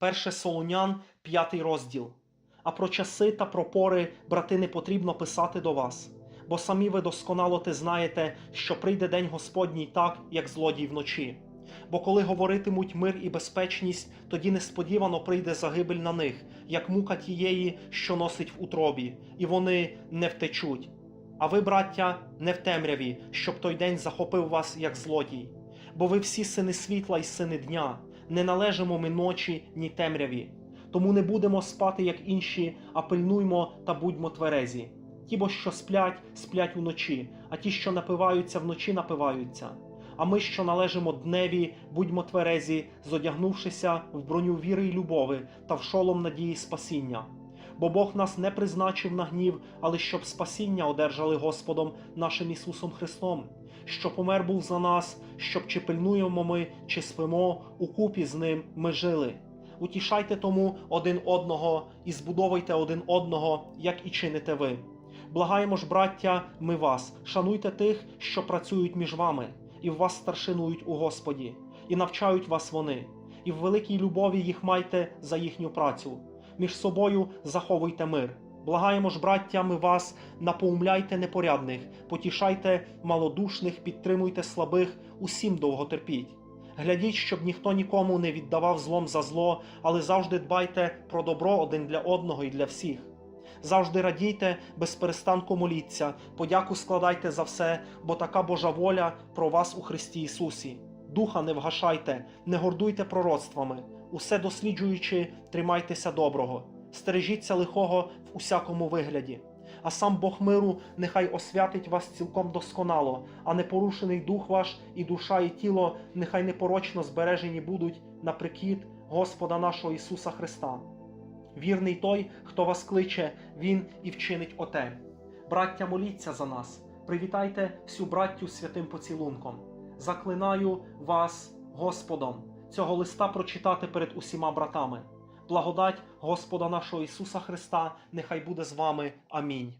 Перше Солунян, п'ятий розділ. А про часи та про пори, брати, не потрібно писати до вас, бо самі ви досконало те знаєте, що прийде день Господній так, як злодій вночі. Бо коли говоритимуть мир і безпечність, тоді несподівано прийде загибель на них, як мука тієї, що носить в утробі, і вони не втечуть. А ви, браття, не в темряві, щоб той день захопив вас як злодій. Бо ви всі сини світла й сини дня, не належимо ми ночі, ні темряві. Тому не будемо спати, як інші, а пильнуймо та будьмо тверезі. Ті, бо що сплять, сплять уночі, а ті, що напиваються вночі, напиваються. А ми, що належимо дневі, будьмо тверезі, зодягнувшися в броню віри й любови та в шолом надії спасіння. Бо Бог нас не призначив на гнів, але щоб спасіння одержали Господом нашим Ісусом Христом, що помер був за нас, щоб чи пильнуємо ми, чи спимо, укупі з ним ми жили. Утішайте тому один одного і збудовуйте один одного, як і чините ви. Благаємо ж, браття, ми вас, шануйте тих, що працюють між вами, і в вас старшинують у Господі, і навчають вас вони, і в великій любові їх майте за їхню працю. Між собою заховуйте мир. Благаємо ж, браття, ми вас, напоумляйте непорядних, потішайте малодушних, підтримуйте слабих, усім довго терпіть. Глядіть, щоб ніхто нікому не віддавав злом за зло, але завжди дбайте про добро один для одного і для всіх. Завжди радійте, без перестанку моліться, подяку складайте за все, бо така Божа воля про вас у Христі Ісусі. Духа не вгашайте, не гордуйте пророцтвами, усе досліджуючи, тримайтеся доброго, стережіться лихого в усякому вигляді. А сам Бог миру нехай освятить вас цілком досконало, а непорушений дух ваш і душа, і тіло нехай непорочно збережені будуть на прикид Господа нашого Ісуса Христа. Вірний той, хто вас кличе, він і вчинить оте. Браття, моліться за нас, привітайте всю браттю святим поцілунком. Заклинаю вас Господом цього листа прочитати перед усіма братами. Благодать Господа нашого Ісуса Христа нехай буде з вами. Амінь.